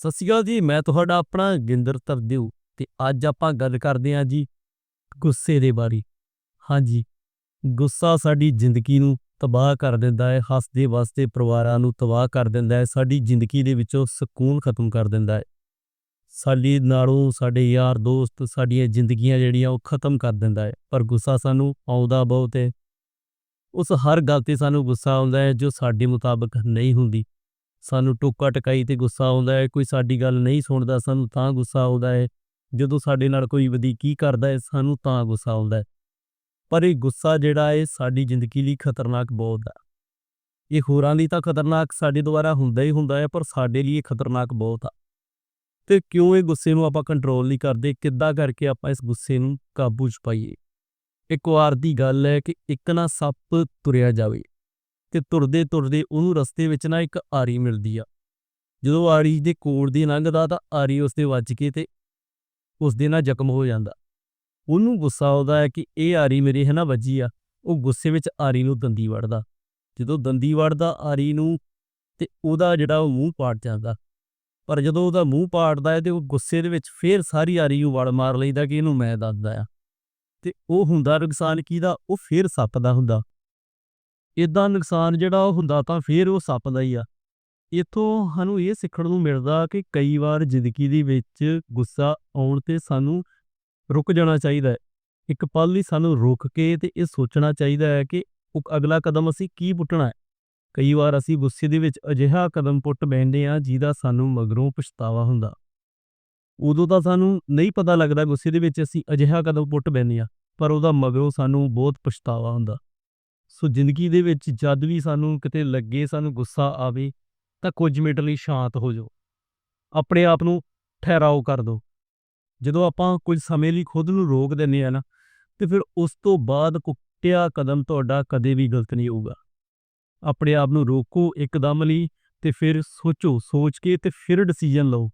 ਸਤਿ ਸ਼੍ਰੀ ਅਕਾਲ ਜੀ, ਮੈਂ ਤੁਹਾਡਾ ਆਪਣਾ ਗਿੰਦਰ ਤਰਦਿਓ ਤੇ ਅੱਜ ਆਪਾਂ ਗੱਲ ਕਰਦੇ ਹਾਂ ਜੀ ਗੁੱਸੇ ਦੇ ਬਾਰੇ। ਹਾਂਜੀ ਗੁੱਸਾ ਸਾਡੀ ਜ਼ਿੰਦਗੀ ਨੂੰ ਤਬਾਹ ਕਰ ਦਿੰਦਾ ਹੈ, ਹੱਸਦੇ ਵਸਦੇ ਪਰਿਵਾਰਾਂ ਨੂੰ ਤਬਾਹ ਕਰ ਦਿੰਦਾ ਹੈ, ਸਾਡੀ ਜ਼ਿੰਦਗੀ ਦੇ ਵਿੱਚੋਂ ਸਕੂਨ ਖਤਮ ਕਰ ਦਿੰਦਾ ਹੈ। ਸਾਡੀ ਨਾਲੋਂ ਸਾਡੇ ਯਾਰ ਦੋਸਤ, ਸਾਡੀਆਂ ਜ਼ਿੰਦਗੀਆਂ ਜਿਹੜੀਆਂ ਉਹ ਖਤਮ ਕਰ ਦਿੰਦਾ ਹੈ, ਪਰ ਗੁੱਸਾ ਸਾਨੂੰ ਆਉਂਦਾ ਬਹੁਤ ਹੈ। ਉਸ ਹਰ ਗੱਲ ਤੇ ਸਾਨੂੰ ਗੁੱਸਾ ਆਉਂਦਾ ਹੈ ਜੋ ਸਾਡੇ ਮੁਤਾਬਕ ਨਹੀਂ ਹੁੰਦੀ। ਸਾਨੂੰ ਟੋਕਾ ਟਕਾਈ ਤੇ ਗੁੱਸਾ ਆਉਂਦਾ ਹੈ, ਕੋਈ ਸਾਡੀ ਗੱਲ ਨਹੀਂ ਸੁਣਦਾ, ਸਾਨੂੰ ਤਾਂ ਗੁੱਸਾ ਆਉਂਦਾ ਹੈ। ਜਦੋਂ ਸਾਡੇ ਨਾਲ ਕੋਈ ਵਧੀਕੀ ਕਰਦਾ ਹੈ, ਸਾਨੂੰ ਤਾਂ ਗੁੱਸਾ ਆਉਂਦਾ ਹੈ। ਪਰ ਇਹ ਗੁੱਸਾ ਜਿਹੜਾ ਹੈ, ਸਾਡੀ ਜ਼ਿੰਦਗੀ ਲਈ ਖਤਰਨਾਕ ਬਹੁਤ ਆ। ਇਹ ਹੋਰਾਂ ਲਈ ਤਾਂ ਖਤਰਨਾਕ, ਸਾਡੇ ਦੁਆਰਾ ਹੁੰਦਾ ਹੀ ਹੁੰਦਾ ਹੈ, ਪਰ ਸਾਡੇ ਲਈ ਇਹ ਖਤਰਨਾਕ ਬਹੁਤ ਆ। ਤੇ ਕਿਉਂ ਇਹ ਗੁੱਸੇ ਨੂੰ ਆਪਾਂ ਕੰਟਰੋਲ ਨਹੀਂ ਕਰਦੇ? ਕਿੱਦਾਂ ਕਰਕੇ ਆਪਾਂ ਇਸ ਗੁੱਸੇ ਨੂੰ ਕਾਬੂ 'ਚ ਪਾਈਏ? ਇੱਕ ਵਾਰ ਦੀ ਗੱਲ ਹੈ ਕਿ ਇੱਕ ਨਾ ਸੱਪ ਤੁਰਿਆ ਜਾਵੇ। ਤੇ ਤੁਰਦੇ ਤੁਰਦੇ ਉਹਨੂੰ ਰਸਤੇ ਵਿੱਚ ਨਾ ਇੱਕ ਆਰੀ ਮਿਲਦੀ ਆ। ਜਦੋਂ ਆਰੀ ਦੇ ਕੋਲ ਦੀ ਲੰਘਦਾ ਤਾਂ ਆਰੀ ਉਸ ਤੇ ਵੱਜ ਕੇ ਤੇ ਉਸ ਦੇ ਨਾਲ ਜ਼ਖਮ ਹੋ ਜਾਂਦਾ। ਉਹਨੂੰ ਗੁੱਸਾ ਆਉਂਦਾ ਹੈ ਕਿ ਇਹ ਆਰੀ ਮੇਰੇ ਹੈ ਨਾ ਵੱਜੀ ਆ। ਉਹ ਗੁੱਸੇ ਵਿੱਚ ਆਰੀ ਨੂੰ ਦੰਦੀ ਵੜਦਾ। ਜਦੋਂ ਦੰਦੀ ਵੜਦਾ ਆਰੀ ਨੂੰ ਤੇ ਉਹਦਾ ਜਿਹੜਾ ਉਹ ਮੂੰਹ ਪਾੜ ਜਾਂਦਾ। ਪਰ ਜਦੋਂ ਉਹਦਾ ਮੂੰਹ ਪਾੜਦਾ ਹੈ ਤੇ ਉਹ ਗੁੱਸੇ ਦੇ ਵਿੱਚ ਫੇਰ ਸਾਰੀ ਆਰੀ ਨੂੰ ਵੜ ਮਾਰ ਲੈਂਦਾ ਕਿ ਇਹਨੂੰ ਮੈਂ ਦੱਸਦਾ ਆ। ਤੇ ਉਹ ਹੁੰਦਾ ਨੁਕਸਾਨ ਕਿਹਦਾ ਉਹ ਫੇਰ ਸੱਪ ਦਾ ਹੁੰਦਾ। ਇਦਾਂ ਨੁਕਸਾਨ ਜਿਹੜਾ ਉਹ ਹੁੰਦਾ ਤਾਂ ਫੇਰ ਉਹ ਸੱਪ ਦਾ ਹੀ ਆ। ਇਥੋਂ ਸਾਨੂੰ ਇਹ ਸਿੱਖਣ ਨੂੰ ਮਿਲਦਾ ਕਿ ਕਈ ਵਾਰ ਜ਼ਿੰਦਗੀ ਦੇ ਵਿੱਚ ਗੁੱਸਾ ਆਉਣ ਤੇ ਸਾਨੂੰ ਰੁਕ ਜਾਣਾ ਚਾਹੀਦਾ ਹੈ। ਇੱਕ ਪਲ ਲਈ ਸਾਨੂੰ ਰੁਕ ਕੇ ਤੇ ਇਹ ਸੋਚਣਾ ਚਾਹੀਦਾ ਹੈ ਕਿ ਉਹ ਅਗਲਾ ਕਦਮ ਅਸੀਂ ਕੀ ਪੁੱਟਣਾ ਹੈ। ਕਈ ਵਾਰ ਅਸੀਂ ਗੁੱਸੇ ਦੇ ਵਿੱਚ ਅਜਿਹਾ ਕਦਮ ਪੁੱਟ ਬੈਠਦੇ ਆ ਜਿਹਦਾ ਸਾਨੂੰ ਮਗਰੋਂ ਪਛਤਾਵਾ ਹੁੰਦਾ। ਉਦੋਂ ਤਾਂ ਸਾਨੂੰ ਨਹੀਂ ਪਤਾ ਲੱਗਦਾ ਗੁੱਸੇ ਦੇ ਵਿੱਚ ਅਸੀਂ ਅਜਿਹਾ ਕਦਮ ਪੁੱਟ ਬੈਠਦੇ ਆ ਪਰ ਉਹਦਾ ਮਗਰੋਂ ਸਾਨੂੰ ਬਹੁਤ ਪਛਤਾਵਾ ਹੁੰਦਾ। ਸੋ ਜ਼ਿੰਦਗੀ ਦੇ ਵਿੱਚ ਜਦ ਵੀ ਸਾਨੂੰ ਕਿਤੇ ਲੱਗੇ, ਸਾਨੂੰ ਗੁੱਸਾ ਆਵੇ, ਤਾਂ ਕੁਝ ਮਿੰਟ ਲਈ ਸ਼ਾਂਤ ਹੋ ਜਾਓ। ਆਪਣੇ ਆਪ ਨੂੰ ਠਹਿਰਾਓ ਕਰ ਦਿਓ ਜਦੋਂ ਆਪਾਂ ਕੁਝ ਸਮੇਂ ਲਈ ਖੁਦ ਨੂੰ ਰੋਕ ਦਿੰਦੇ ਆ ਨਾ, ਤੇ ਫਿਰ ਉਸ ਤੋਂ ਬਾਅਦ ਕੁੱਟਿਆ ਕਦਮ ਤੁਹਾਡਾ ਕਦੇ ਵੀ ਗਲਤ ਨਹੀਂ ਹੋਊਗਾ। ਆਪਣੇ ਆਪ ਨੂੰ ਰੋਕੋ ਇੱਕਦਮ ਲਈ ਤੇ ਫਿਰ ਸੋਚੋ, ਸੋਚ ਕੇ ਤੇ ਫਿਰ ਡਿਸੀਜਨ ਲਓ।